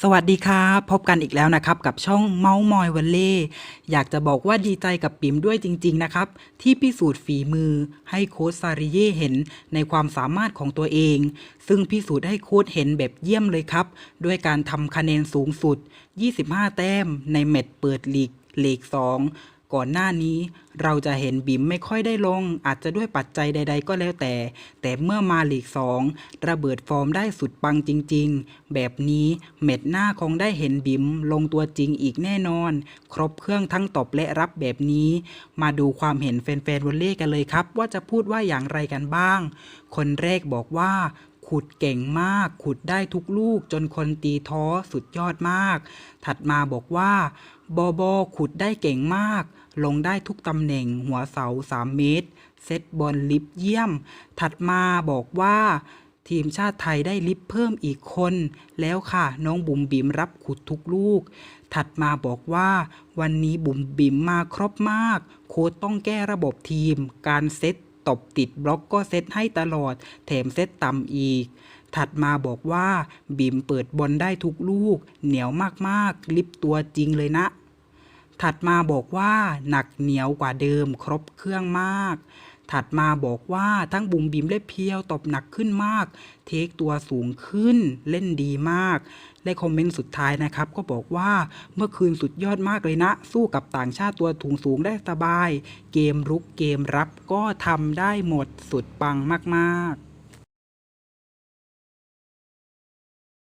สวัสดีครับพบกันอีกแล้วนะครับ กับช่องเมาส์มอยวันเล่อยากจะบอกว่าดีใจกับปิ๋มด้วยจริง ๆ นะครับ ที่พิสูจน์ฝีมือให้โค้ชซาริเย่เห็นในความสามารถของตัวเอง ซึ่งพิสูจน์ให้โค้ชเห็นแบบเยี่ยมเลยครับ ด้วยการทำคะแนนสูงสุด 25 แต้มในแมตช์เปิดลีกเลก2 ก่อนหน้านี้ เราจะเห็นบิมไม่ค่อยได้ลง อาจจะด้วยปัจจัยใด ๆ ก็แล้วแต่ แต่เมื่อมาลีกสองระเบิดฟอร์มได้สุดปังจริง ๆ แบบนี้เม็ดหน้าคงได้เห็นบิมลงตัวจริงอีกแน่นอน ครบเครื่องทั้งตบและรับแบบนี้ มาดูความเห็นแฟนๆวอลเล่กันเลยครับ ว่าจะพูดว่าอย่างไรกันบ้าง คนแรกบอกว่าขุดเก่งมาก ขุดได้ทุกลูกจนคนตีท้อสุดยอดมาก ถัดมาบอกว่า บอบอขุดได้เก่งมาก ลงได้ทุกตำแหน่งหัวเสา 3 เมตร เซตบอลลิฟต์เยี่ยม ถัดมาบอกว่า ทีมชาติไทยได้ลิฟต์เพิ่มอีกคน แล้วค่ะ น้องบุ๋มบิ๋มรับขุดทุกลูก ถัดมาบอกว่า วันนี้บุ๋มบิ๋มมาครบมาก โค้ชต้องแก้ระบบทีม การเซตตบติดบล็อกก็เซตให้ตลอด แถมเซตต่ำอีก ถัดมาบอกว่า บิ๋มเปิดบอลได้ทุกลูก เหนียวมากๆ ลิฟตัวจริงเลยนะ ถัดมาบอกว่าหนักเหนียวกว่าเดิมครบเครื่องมาก ถัดมาบอกว่าทั้งบุ๋มบิมและเพียวตบหนักขึ้นมาก เทคตัวสูงขึ้นเล่นดีมาก และคอมเมนต์สุดท้ายนะครับ ก็บอกว่าเมื่อคืนสุดยอดมากเลยนะ สู้กับต่างชาติตัวถุงสูงได้สบาย เกมรุกเกมรับก็ทำได้หมดสุดปังมากๆ